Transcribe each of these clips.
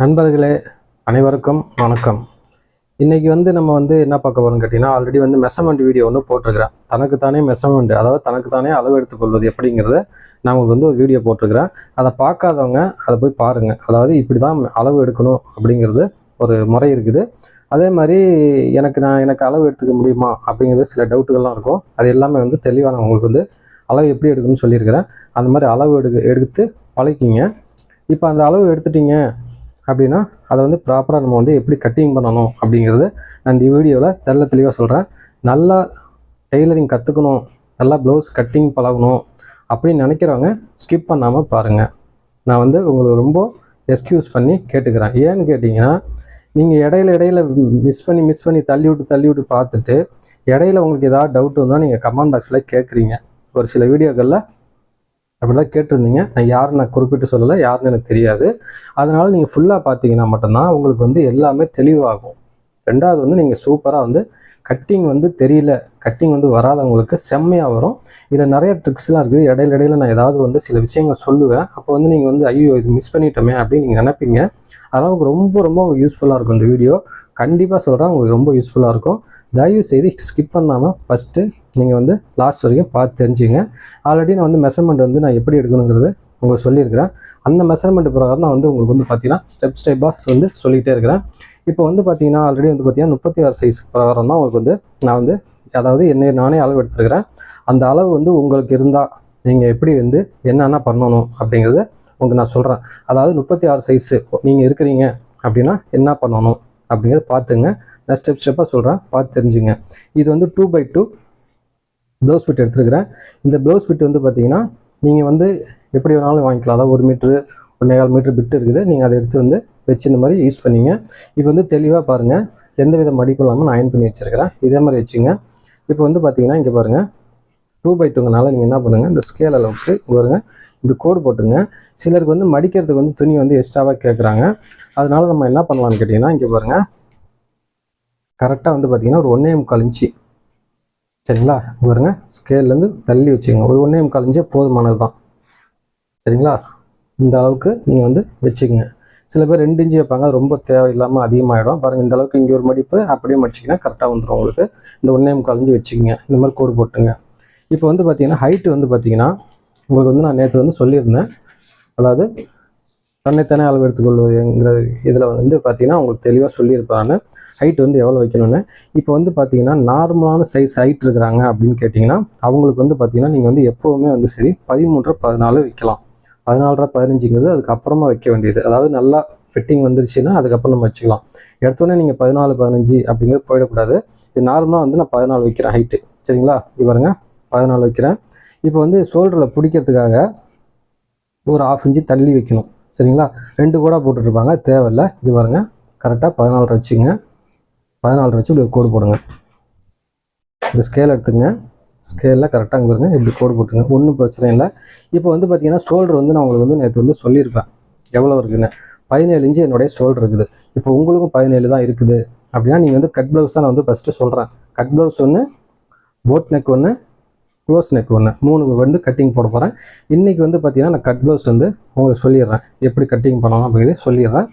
நண்பர்களே அனைவருக்கும் வணக்கம். இன்றைக்கி வந்து நம்ம வந்து என்ன பார்க்க போறோம்னு கேட்டிங்கன்னா ஆல்ரெடி வந்து மெஷர்மெண்ட் வீடியோ ஒன்று போட்டிருக்கிறேன். தனக்குத்தானே மெஷர்மெண்ட் அதாவது தனக்குத்தானே அளவு எடுத்துக்கொள்வது எப்படிங்கிறத நான் உங்களுக்கு வந்து ஒரு வீடியோ போட்டிருக்கிறேன். அதை பார்க்காதவங்க அதை போய் பாருங்கள் அதாவது இப்படி தான் அளவு எடுக்கணும் அப்படிங்கிறது ஒரு முறை இருக்குது. அதே மாதிரி எனக்கு நான் எனக்கு அளவு எடுத்துக்க முடியுமா அப்படிங்கிறது சில டவுட்டுகள்லாம் இருக்கும். அது எல்லாமே வந்து தெளிவாக நான் உங்களுக்கு வந்து அளவு எப்படி எடுக்கணும்னு சொல்லியிருக்கிறேன். அந்த மாதிரி அளவு எடுக்க எடுத்து பழக்கிங்க. இப்போ அந்த அளவு எடுத்துட்டிங்க அப்படின்னா அதை வந்து ப்ராப்பராக நம்ம வந்து எப்படி கட்டிங் பண்ணணும் அப்படிங்கிறது நான் இந்த வீடியோவில் தெள்ள தெளிவாக சொல்கிறேன் நல்லா டெய்லரிங் கற்றுக்கணும் நல்லா ப்ளவுஸ் கட்டிங் பழகணும் அப்படின்னு நினைக்கிறவங்க ஸ்கிப் பண்ணாமல் பாருங்கள் நான் வந்து உங்களுக்கு ரொம்ப எக்ஸ்கியூஸ் பண்ணி கேட்டுக்கிறேன். ஏன்னு கேட்டிங்கன்னா நீங்கள் இடையில இடையில மிஸ் பண்ணி மிஸ் பண்ணி தள்ளி விட்டு தள்ளி விட்டு பார்த்துட்டு இடையில உங்களுக்கு ஏதாவது டவுட் வந்தால் நீங்கள் கமெண்ட் பாக்ஸில் கேட்குறீங்க ஒரு சில வீடியோக்களில் அப்படி தான் கேட்டிருந்தீங்க. நான் யாருன்னு நான் குறிப்பிட்டு சொல்லலை யாருன்னு எனக்கு தெரியாது. அதனால் நீங்கள் ஃபுல்லாக பார்த்தீங்கன்னா மட்டும்தான் உங்களுக்கு வந்து எல்லாமே தெளிவாகும். ரெண்டாவது வந்து நீங்கள் சூப்பராக வந்து கட்டிங் வந்து தெரியல கட்டிங் வந்து வராதவங்களுக்கு செம்மையாக வரும். இதில் நிறைய ட்ரிக்ஸ்லாம் இருக்குது. இடையில இடையில நான் ஏதாவது வந்து சில விஷயங்கள் சொல்லுவேன். அப்போ வந்து நீங்கள் வந்து ஐயோ இது மிஸ் பண்ணிட்டோமே அப்படின்னு நீங்கள் நினைப்பீங்க. அதனால் உங்களுக்கு ரொம்ப ரொம்ப யூஸ்ஃபுல்லாக இருக்கும் இந்த வீடியோ கண்டிப்பாக சொல்கிறேன் உங்களுக்கு ரொம்ப யூஸ்ஃபுல்லாக இருக்கும். தயவு செய்து ஸ்கிப் பண்ணாமல் ஃபஸ்ட்டு நீங்கள் வந்து லாஸ்ட் வரைக்கும் பார்த்து தெரிஞ்சுங்க. ஆல்ரெடி நான் வந்து மெஷர்மெண்ட் வந்து நான் எப்படி எடுக்கணுங்கிறது உங்களுக்கு சொல்லியிருக்கிறேன். அந்த மெஷர்மெண்ட் பிரகாரம் நான் வந்து உங்களுக்கு வந்து பார்த்தீங்கன்னா ஸ்டெப் ஸ்டெப்பாக வந்து சொல்லிகிட்டே இருக்கிறேன். இப்போ வந்து பார்த்தீங்கன்னா ஆல்ரெடி வந்து பார்த்தீங்கன்னா முப்பத்தி ஆறு சைஸ் பிரகாரம் தான் உங்களுக்கு வந்து நான் வந்து அதாவது என்னை நானே அளவு எடுத்துருக்கிறேன் அந்த அளவு வந்து உங்களுக்கு இருந்தால் நீங்கள் எப்படி வந்து என்னென்ன பண்ணணும் அப்படிங்கிறத உங்களுக்கு நான் சொல்கிறேன் அதாவது முப்பத்தி ஆறு சைஸு நீங்கள் இருக்கிறீங்க அப்படின்னா என்ன பண்ணணும் அப்படிங்கிறத பார்த்துங்க. நான் ஸ்டெப் ஸ்டெப்பாக சொல்கிறேன் பார்த்து தெரிஞ்சுங்க. இது வந்து two by two blouse bit எடுத்துருக்கிறேன். இந்த ப்ளவுஸ் பிட் வந்து பார்த்தீங்கன்னா நீங்கள் வந்து எப்படி வேணாலும் வாங்கிக்கலாம். அதாவது ஒரு மீட்ரு ஒன்றேகால் மீட்ரு பிட் இருக்குது. நீங்கள் அதை எடுத்து வந்து வச்சு இந்த மாதிரி யூஸ் பண்ணிங்க. இப்போ வந்து தெளிவாக பாருங்கள் எந்த வித மடிப்பும் இல்லாமல் நான் அயன் பண்ணி வச்சுருக்கிறேன். இதே மாதிரி வச்சுங்க. இப்போ வந்து பார்த்தீங்கன்னா இங்கே பாருங்கள் டூ பை டூங்கனால நீங்கள் என்ன பண்ணுங்கள் இந்த ஸ்கேல் அளவுக்கு பாருங்க. இப்படி கோடு போட்டுங்க. சிலருக்கு வந்து மடிக்கிறதுக்கு வந்து துணி வந்து எக்ஸ்ட்ராவாக கேட்குறாங்க அதனால நம்ம என்ன பண்ணலாம்னு கேட்டிங்கன்னா இங்கே பாருங்கள் கரெக்டாக வந்து பார்த்தீங்கன்னா ஒரு ஒன்றே முக்கால் இன்ச்சு. சரிங்களா? பாருங்க. ஸ்கேல்லேருந்து தள்ளி வச்சுக்கோங்க. ஒரு ஒன்றே முக்கால் இன்ச்சே போதுமானது தான் சரிங்களா? இந்த அளவுக்கு நீங்கள் வந்து வச்சுக்கோங்க. சில பேர் ரெண்டு இன்ச்சு வைப்பாங்க அது ரொம்ப தேவையில்லாமல் அதிகமாகிடும் பாருங்கள் இந்த அளவுக்கு இங்கே ஒரு மடிப்பு அப்படியே மடிச்சிங்கன்னா கரெக்டாக வந்துடும் உங்களுக்கு. இந்த ஒன்றே முக்கால் இன்ச்சு வச்சுக்கோங்க. இந்த மாதிரி கோடு போட்டுங்க. இப்போ வந்து பார்த்தீங்கன்னா ஹைட்டு வந்து பார்த்தீங்கன்னா உங்களுக்கு வந்து நான் நேற்று வந்து சொல்லியிருந்தேன். அதாவது தன்னைத்தானே அளவு எடுத்துக்கொள்வதுங்கிற இதில் வந்து பார்த்தீங்கன்னா உங்களுக்கு தெளிவாக சொல்லியிருப்பாங்க. ஹைட் வந்து எவ்வளோ வைக்கணும்னு. இப்போ வந்து பார்த்தீங்கன்னா நார்மலான சைஸ் ஹைட் இருக்கிறாங்க அப்படின்னு கேட்டிங்கன்னா அவங்களுக்கு வந்து பார்த்தீங்கன்னா நீங்கள் வந்து எப்போவுமே வந்து சரி பதிமூன்று பதினாலு வைக்கலாம். பதினாலரை பதினஞ்சுங்கிறது அதுக்கப்புறமா வைக்க வேண்டியது. அதாவது நல்லா ஃபிட்டிங் வந்துருச்சுன்னா அதுக்கப்புறம் நம்ம வச்சுக்கலாம். எடுத்தோடனே நீங்கள் பதினாலு பதினஞ்சு அப்படிங்கிறது போயிடக்கூடாது. இது நார்மலாக வந்து நான் பதினாலு வைக்கிறேன் ஹைட்டு சரிங்களா? இது பாருங்க. பதினாலு வைக்கிறேன். இப்போ வந்து ஷோல்டரில் பிடிக்கிறதுக்காக ஒரு ஆஃப் இன்ச்சு தள்ளி வைக்கணும். சரிங்களா? ரெண்டு கூட போட்டுட்ருப்பாங்க. தேவையில்லை. இது பாருங்க. கரெக்டாக பதினாலரை வச்சுங்க பதினாலரை வச்சு இப்படி ஒரு கோடு போடுங்க. இந்த ஸ்கேல் எடுத்துங்க ஸ்கேலில் கரெக்டாக அங்கே இருங்க இப்படி கோடு போட்டுங்க ஒன்றும் பிரச்சனை இல்லை. இப்போ வந்து பார்த்தீங்கன்னா ஷோல்டர் வந்து நான் உங்களுக்கு வந்து நேற்று வந்து சொல்லியிருப்பேன் எவ்வளோ இருக்குதுன்னு பதினேழு இன்ச்சு என்னுடைய ஷோல்டர் இருக்குது. இப்போ உங்களுக்கும் பதினேழு தான் இருக்குது. அப்படின்னா நீங்கள் வந்து கட் ப்ளவுஸ் தான் நான் வந்து ஃபஸ்ட்டு சொல்கிறேன் கட் ப்ளவுஸ் ஒன்று போட் நெக் ஒன்று க்ளோஸ் நெக் ஒன்று மூணு வந்து கட்டிங் போட போகிறேன் இன்றைக்கி வந்து பார்த்தீங்கன்னா நான் கட் ப்ளவுஸ் வந்து உங்களுக்கு சொல்லிடுறேன். எப்படி கட்டிங் பண்ணணும் அப்படிங்கிறத சொல்லிடுறேன்.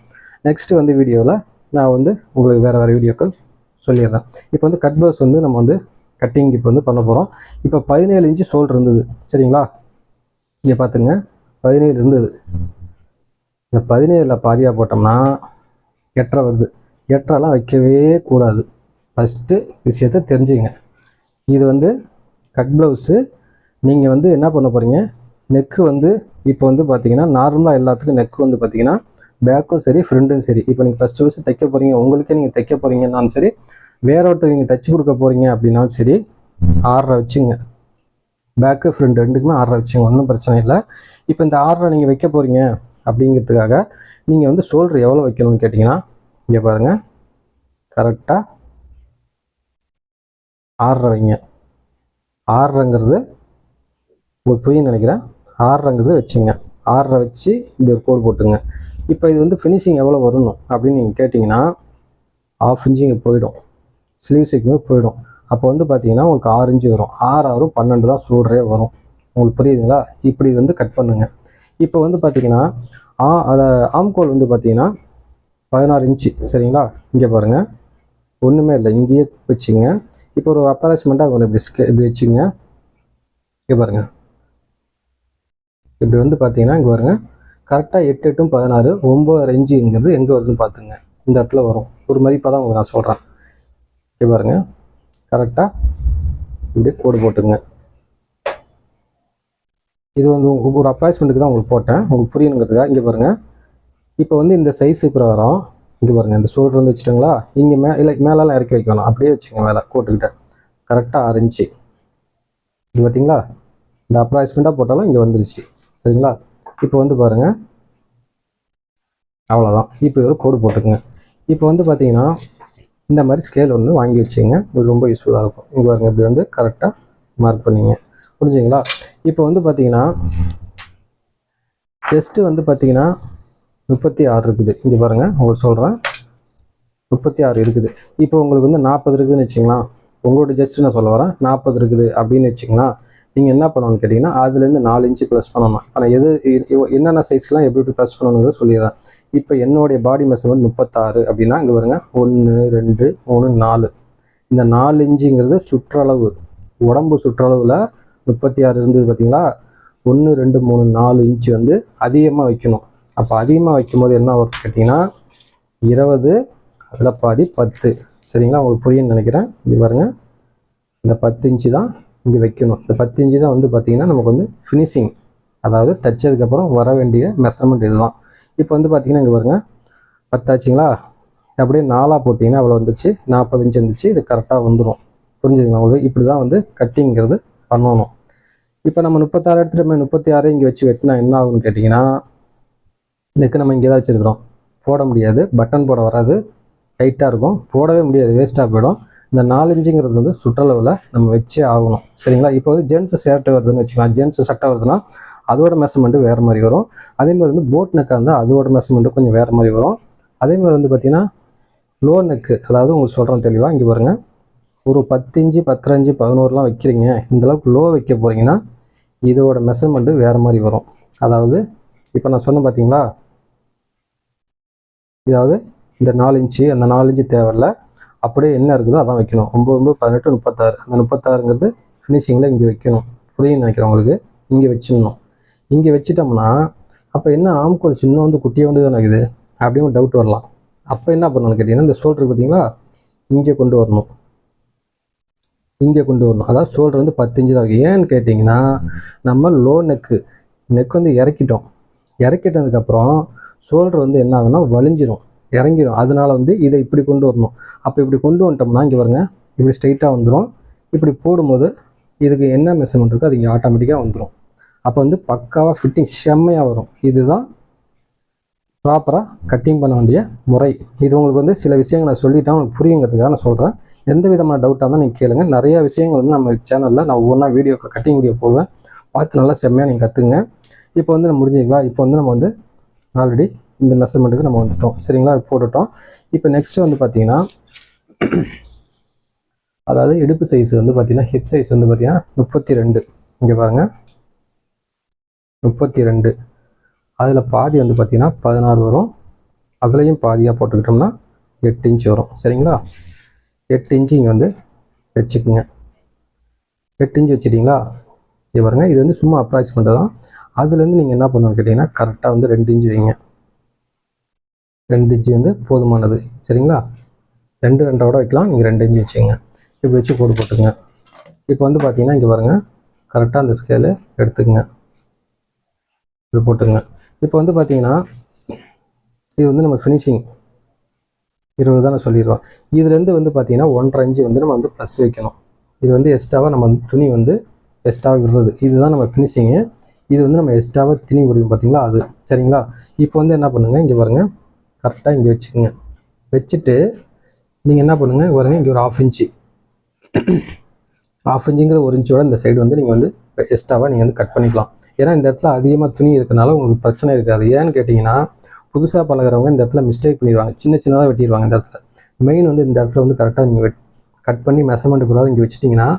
நெக்ஸ்ட்டு வந்து வீடியோவில் நான் வந்து உங்களுக்கு வேறு வேறு வீடியோக்கள் சொல்லிடுறேன். இப்போ வந்து கட் ப்ளவுஸ் வந்து நம்ம வந்து கட்டிங் இப்போ வந்து பண்ண போகிறோம் இப்போ பதினேழு இன்ச்சு சோல் இருந்தது. சரிங்களா? இங்கே பார்த்துங்க பதினேழு இருந்தது. இந்த பதினேழில் பாதியாக போட்டோம்னா எட்டரை வருது. எட்டரைலாம் வைக்கவே கூடாது. ஃபஸ்ட்டு விஷயத்தை தெரிஞ்சுங்க இது வந்து கட் ப்ளவுஸு நீங்கள் வந்து என்ன பண்ண போகிறீங்க நெக்கு வந்து இப்போ வந்து பார்த்தீங்கன்னா நார்மலாக எல்லாத்துக்கும் நெக்கு வந்து பார்த்தீங்கன்னா பேக்கும் சரி ஃப்ரண்ட்டும் சரி. இப்போ நீங்கள் ஃபஸ்ட்டு ஃபஸ்ட்டு தைக்க போகிறீங்க உங்களுக்கே நீங்கள் தைக்க போகிறீங்கன்னாலும் சரி வேற ஒருத்தர் நீங்கள் தைச்சி கொடுக்க போகிறீங்க அப்படின்னாலும் சரி ஆறரை வச்சுங்க. பேக்கு ஃப்ரண்ட் ரெண்டுக்குமே ஆறரை வச்சுங்க ஒன்றும் பிரச்சனை இல்லை. இப்போ இந்த ஆறரை நீங்கள் வைக்க போகிறீங்க அப்படிங்கிறதுக்காக நீங்கள் வந்து ஷோல்டர் எவ்வளோ வைக்கணும்னு கேட்டிங்கன்னா இங்கே பாருங்கள் கரெக்டாக ஆறரை வைங்க. ஆறரைங்கிறது உங்களுக்கு புரியும் நினைக்கிறேன். ஆறரைங்கிறது வச்சுங்க. ஆறரை வச்சு இப்படி ஒரு கோடு போட்டுங்க இப்போ இது வந்து ஃபினிஷிங் எவ்வளோ வரணும் அப்படின்னு நீங்கள் கேட்டிங்கன்னா ஆஃப் இன்ச்சு இங்கே போயிடும். ஸ்லீவ்ஸ் வைக்கும்போது போயிடும். அப்போ வந்து பார்த்தீங்கன்னா உங்களுக்கு ஆறு இன்ச்சு வரும். ஆறு ஆறும் பன்னெண்டு தான் சூடரே வரும். உங்களுக்கு புரியுதுங்களா? இப்படி வந்து கட் பண்ணுங்க. இப்போ வந்து பார்த்தீங்கன்னா ஆ அதை ஆம்கோல் வந்து பார்த்தீங்கன்னா பதினாறு இன்ச்சு சரிங்களா? இங்கே பாருங்கள் ஒன்றுமே இல்லை. இங்கேயே வச்சுங்க இப்போ ஒரு அப்ராக்சிமெண்ட்டாக ஒன்று இப்படி ஸ்கே இப்படி வச்சுங்க இங்கே பாருங்கள் இப்படி வந்து பார்த்தீங்கன்னா இங்கே பாருங்க. கரெக்டாக எட்டு எட்டும் பதினாறு ஒம்பது இன்ச்சுங்கிறது எங்கே வருதுன்னு பார்த்துங்க. இந்த இடத்துல வரும். ஒரு மதிப்பாக தான் உங்களுக்கு நான் சொல்கிறேன் இங்கே பாருங்க. கரெக்டாக இப்படி கோடு போட்டுங்க இது வந்து உங்க- ஒரு அப்ராய்ஸ்மெண்ட்டுக்கு தான் உங்களுக்கு போட்டேன். உங்களுக்கு புரியணுங்கிறதுக்காக இங்கே பாருங்கள் இப்போ வந்து இந்த சைஸு பிரகாரம் இங்கே பாருங்கள் இந்த சோல்டர் வந்து வச்சுட்டுங்களா? இங்கே மே இல்லை மேலெலாம் இறக்கி வைக்க வேணாம் அப்படியே வச்சுங்க மேலே கோட்டுக்கிட்ட கரெக்டாக ஆரஞ்சு இது பார்த்தீங்களா? இந்த அப்ராய்ஸ்மெண்ட்டாக போட்டாலும் இங்கே வந்துருச்சு. சரிங்களா? இப்போ வந்து பாருங்கள் அவ்வளோதான் இப்போ ஒரு கோடு போட்டுக்குங்க. இப்போ வந்து பார்த்தீங்கன்னா இந்த மாதிரி ஸ்கேல் ஒன்று வாங்கி வச்சுங்க இது ரொம்ப யூஸ்ஃபுல்லாக இருக்கும். இங்கே பாருங்க இப்படி வந்து கரெக்டாக மார்க் பண்ணிங்க. புரிஞ்சுங்களா இப்போ வந்து பார்த்தீங்கன்னா செஸ்ட்டு வந்து பார்த்தீங்கன்னா முப்பத்தி ஆறு இருக்குது. இங்கே பாருங்கள் உங்களுக்கு சொல்கிறேன் முப்பத்தி ஆறு இருக்குது. இப்போ உங்களுக்கு வந்து நாற்பது இருக்குதுன்னு வச்சுங்களேன் உங்களோட ஜஸ்ட் நான் சொல்ல வரேன். நாற்பது இருக்குது அப்படின்னு வச்சிங்கன்னா நீங்கள் என்ன பண்ணணும்னு கேட்டிங்கன்னா அதுலேருந்து நாலு இன்ச்சு ப்ளஸ் பண்ணணும். இப்போ நான் எது என்னென்ன சைஸ்க்கெலாம் எப்படி எப்படி ப்ளஸ் பண்ணணுங்கிறத சொல்லிடுறேன். இப்போ என்னுடைய பாடி மெஷர்மெண்ட் முப்பத்தாறு அப்படின்னா இங்கே வருங்க ஒன்று ரெண்டு மூணு நாலு. இந்த நாலு இன்ச்சுங்கிறது சுற்றளவு. உடம்பு சுற்றளவில் முப்பத்தி ஆறு இருந்தது பார்த்தீங்களா ஒன்று ரெண்டு மூணு நாலு இன்ச்சு வந்து அதிகமாக வைக்கணும். அப்போ அதிகமாக வைக்கும்போது என்ன வரும் கேட்டிங்கன்னா இருபது அதில் பாதி பத்து. சரிங்களா? உங்களுக்கு புரியும்னு நினைக்கிறேன். இங்கே பாருங்கள் இந்த பத்து இன்ச்சு தான் இங்கே வைக்கணும். இந்த பத்து இன்ச்சு தான் வந்து பார்த்திங்கன்னா நமக்கு வந்து ஃபினிஷிங் அதாவது தைச்சதுக்கப்புறம் வர வேண்டிய மெஷர்மெண்ட் இதுதான். இப்போ வந்து பார்த்திங்கன்னா இங்கே பாருங்க. பத்தாச்சுங்களா? அப்படியே நாலாக போட்டிங்கன்னா அவ்வளோ வந்துச்சு. நாற்பது இன்ச்சு வந்துச்சு. இது கரெக்டாக வந்துடும் புரிஞ்சுதுங்களா உங்களுக்கு? இப்படி தான் வந்து கட்டிங்கிறது பண்ணணும். இப்போ நம்ம முப்பத்தாறு எடுத்துகிட்டு போய் முப்பத்தி ஆறு இங்கே வச்சு வெட்டினா என்ன ஆகும்னு கேட்டிங்கன்னா நெக்கு நம்ம இங்கே தான் வச்சுருக்கிறோம். போட முடியாது. பட்டன் போட வராது. டைட்டாக இருக்கும். போடவே முடியாது. வேஸ்ட்டாக போயிடும். இந்த நாலு இன்ச்சுங்கிறது வந்து சுற்றளவில் நம்ம வச்சே ஆகணும். சரிங்களா? இப்போ வந்து ஜென்ஸ் ஷர்ட் வருதுன்னு வச்சுக்கலாம். ஜென்ஸு சட்டை வருதுன்னா அதோட மெஷர்மெண்ட்டு வேறு மாதிரி வரும். அதே மாதிரி வந்து போட் நெக்காக இருந்தால் அதோட மெஷர்மெண்ட்டு கொஞ்சம் வேறு மாதிரி வரும். அதே மாதிரி வந்து பார்த்திங்கன்னா லோ நெக்கு அதாவது உங்களுக்கு சொல்கிறோம் தெளிவாக இங்கே பாருங்கள் ஒரு பத்து பத்தஞ்சு பதினோருலாம் வைக்கிறீங்க. இந்தளவுக்கு லோ வைக்க போகிறீங்கன்னா இதோட மெஷர்மெண்ட்டு வேறு மாதிரி வரும். அதாவது இப்போ நான் சொன்னேன் பார்த்தீங்களா இதாவது இந்த நாலு இன்ச்சு அந்த நாலு இன்ச்சு தேவையில்ல. அப்படியே என்ன இருக்குதோ அதான் வைக்கணும். ஒம்பது ஒம்பது பதினெட்டு முப்பத்தாறு. அந்த முப்பத்தாறுங்கிறது ஃபினிஷிங்கில் இங்கே வைக்கணும். புரியும்னு நினைக்கிறேன் உங்களுக்கு. இங்கே வச்சிடணும். இங்கே வச்சிட்டோம்னா அப்போ என்ன ஆம்கோல் சின்ன வந்து குட்டியாக வந்து தானே இருக்குது அப்படின்னு டவுட் வரலாம். அப்போ என்ன பண்ணணும்னு கேட்டிங்கன்னா இந்த ஷோல்டர் பார்த்தீங்களா? இங்கே கொண்டு வரணும். இங்கே கொண்டு வரணும். அதாவது ஷோல்டர் வந்து பத்து இன்ச்சு தான் இருக்கு. ஏன்னு கேட்டிங்கன்னா நம்ம லோ நெக்கு நெக் வந்து இறக்கிட்டோம். இறக்கிட்டதுக்கப்புறம் ஷோல்டர் வந்து என்ன ஆகுன்னா வலிஞ்சிரும். இறங்கிரும். அதனால் வந்து இதை இப்படி கொண்டு வரணும். அப்போ இப்படி கொண்டு வந்துட்டோம்னா இங்கே வருங்க இப்படி ஸ்ட்ரைட்டாக வந்துடும் இப்படி போடும்போது இதுக்கு என்ன மெஷர்மெண்ட் இருக்கோ அது இங்கே ஆட்டோமேட்டிக்காக வந்துடும் அப்போ வந்து பக்காவாக ஃபிட்டிங் செம்மையாக வரும். இதுதான் ப்ராப்பராக கட்டிங் பண்ண வேண்டிய முறை. இது உங்களுக்கு வந்து சில விஷயங்கள் நான் சொல்லிட்டேன். உங்களுக்கு புரியுங்கிறதுக்காக நான் சொல்கிறேன் எந்த விதமான டவுட்டாக இருந்தால் நீங்கள் கேளுங்க. நிறையா விஷயங்கள் வந்து நம்ம சேனலில் நான் ஒவ்வொன்றா வீடியோ கட்டிங் வீடியோ போடுவேன். பார்த்து நல்லா செம்மையாக நீங்கள் கற்றுங்க இப்போ வந்து நம்ம முடிஞ்சுங்களா இப்போ வந்து நம்ம வந்து ஆல்ரெடி இந்த மெஷர்மெண்ட்டுக்கு நம்ம வந்துட்டோம். சரிங்களா? அது போட்டுட்டோம். இப்போ நெக்ஸ்ட்டு வந்து பார்த்தீங்கன்னா அதாவது இடுப்பு சைஸ் வந்து பார்த்தீங்கன்னா ஹிப் சைஸ் வந்து பார்த்தீங்கன்னா முப்பத்தி ரெண்டு இங்கே பாருங்கள் முப்பத்தி ரெண்டு அதில் பாதி வந்து பார்த்தீங்கன்னா பதினாறு வரும். அதுலேயும் பாதியாக போட்டுக்கிட்டோம்னா எட்டு இன்ச் வரும். சரிங்களா? எட்டு இன்ச்சு இங்கே வந்து வச்சுக்குங்க. எட்டு இன்ச்சு வச்சிட்டிங்களா? இது பாருங்க. இது வந்து சும்மா அப்ராக்சிமேட்டாக தான். அதுலேருந்து நீங்கள் என்ன பண்ணணும்னு கேட்டிங்கன்னா கரெக்டாக வந்து ரெண்டு இன்ச்சு வைங்க. ரெண்டு இன்ச்சு வந்து போதுமானது. சரிங்களா? ரெண்டு ரெண்டோட வைக்கலாம். நீங்கள் ரெண்டு இன்ச்சு வச்சுங்க இப்படி வச்சு கோடு போட்டுங்க இப்போ வந்து பார்த்தீங்கன்னா இங்கே பாருங்கள் கரெக்டாக அந்த ஸ்கேலு எடுத்துக்கங்க. இப்படி போட்டுங்க இப்போ வந்து பார்த்தீங்கன்னா இது வந்து நம்ம ஃபினிஷிங் இருபது தான் சொல்லிடுவோம் இதுலேருந்து வந்து பார்த்தீங்கன்னா ஒன்றரை இன்ச்சு வந்து நம்ம வந்து ப்ளஸ் வைக்கணும். இது வந்து எக்ஸ்ட்ராவாக நம்ம வந்து துணி வந்து எக்ஸ்ட்ராவாக விடுறது. இதுதான் நம்ம ஃபினிஷிங்கு இது வந்து நம்ம எக்ஸ்ட்ராவாக துணி விடுவோம் பார்த்தீங்களா அது. சரிங்களா? இப்போ வந்து என்ன பண்ணுங்கள் இங்கே பாருங்கள் கரெக்டாக இங்கே வச்சுக்கோங்க. வச்சுட்டு நீங்கள் என்ன பண்ணுங்கள் பாருங்க இங்கே ஒரு ஆஃப் இன்ச்சு. ஆஃப் இன்ச்சுங்கிற ஒரு இன்ச்சோட இந்த சைடு வந்து நீங்கள் வந்து எக்ஸ்ட்ராவாக நீங்கள் வந்து கட் பண்ணிக்கலாம். ஏன்னா இந்த இடத்துல அதிகமாக துணி இருக்கனால உங்களுக்கு பிரச்சனை இருக்காது. ஏன்னு கேட்டிங்கன்னா புதுசாக பழகுறவங்க இந்த இடத்துல மிஸ்டேக் பண்ணிடுவாங்க. சின்ன சின்னதாக வெட்டிடுவாங்க இந்த இடத்துல. மெயின் வந்து இந்த இடத்துல வந்து கரெக்டாக நீங்கள் வெட் கட் பண்ணி மெஷர்மெண்ட் பிரகாரம் இங்கே வச்சிட்டிங்கன்னா